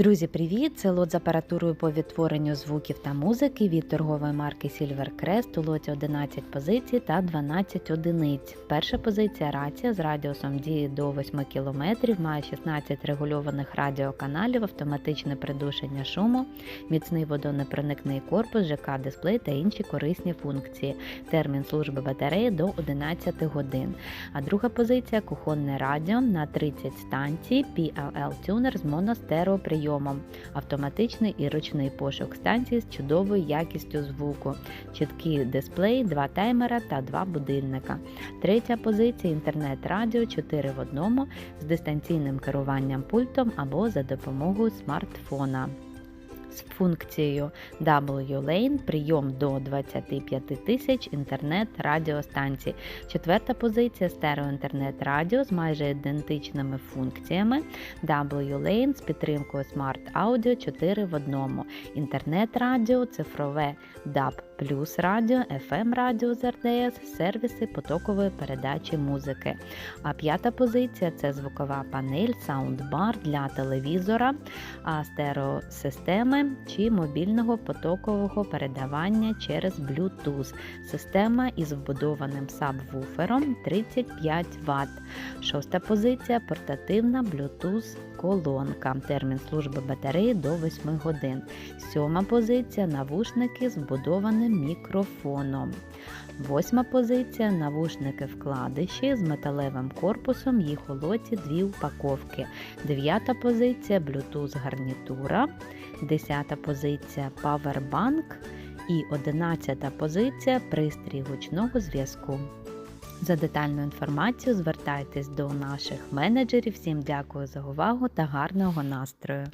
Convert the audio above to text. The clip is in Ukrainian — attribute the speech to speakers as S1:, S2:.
S1: Друзі, привіт! Це лот з апаратурою по відтворенню звуків та музики від торгової марки Silver Crest. У лоті 11 позицій та 12 одиниць. Перша позиція рація з радіусом дії до 8 км, має 16 регульованих радіоканалів, автоматичне придушення шуму, міцний водонепроникний корпус, ЖК-дисплей та інші корисні функції. Термін служби батареї до 11 годин. А друга позиція кухонне радіо на 30 станцій PLL Tuner з моностереоприйомом. Автоматичний і ручний пошук станції з чудовою якістю звуку, чіткий дисплей, два таймера та два будильника. Третя позиція інтернет-радіо 4 в одному з дистанційним керуванням пультом або за допомогою смартфона. З функцією W-Lane прийом до 25 тисяч інтернет-радіостанцій. Четверта позиція стереоінтернет-радіо з майже ідентичними функціями. W-Lane з підтримкою Smart Audio 4 в одному. Інтернет-радіо, цифрове DAB плюс радіо, FM радіо з RDS, сервіси потокової передачі музики. А п'ята позиція це звукова панель, саундбар для телевізора, а чи мобільного потокового передавання через Bluetooth. Система із вбудованим сабвуфером 35 Вт. Шоста позиція портативна Bluetooth колонка. Термін служби батареї до 8 годин. Сьома позиція навушники з вбудованим мікрофоном. Восьма позиція навушники вкладиші з металевим корпусом, їх у лоті дві упаковки. Дев'ята позиція Bluetooth гарнітура. Десята позиція Powerbank. І одинадцята позиція пристрій гучного зв'язку. За детальну інформацію звертайтесь до наших менеджерів. Всім дякую за увагу та гарного настрою!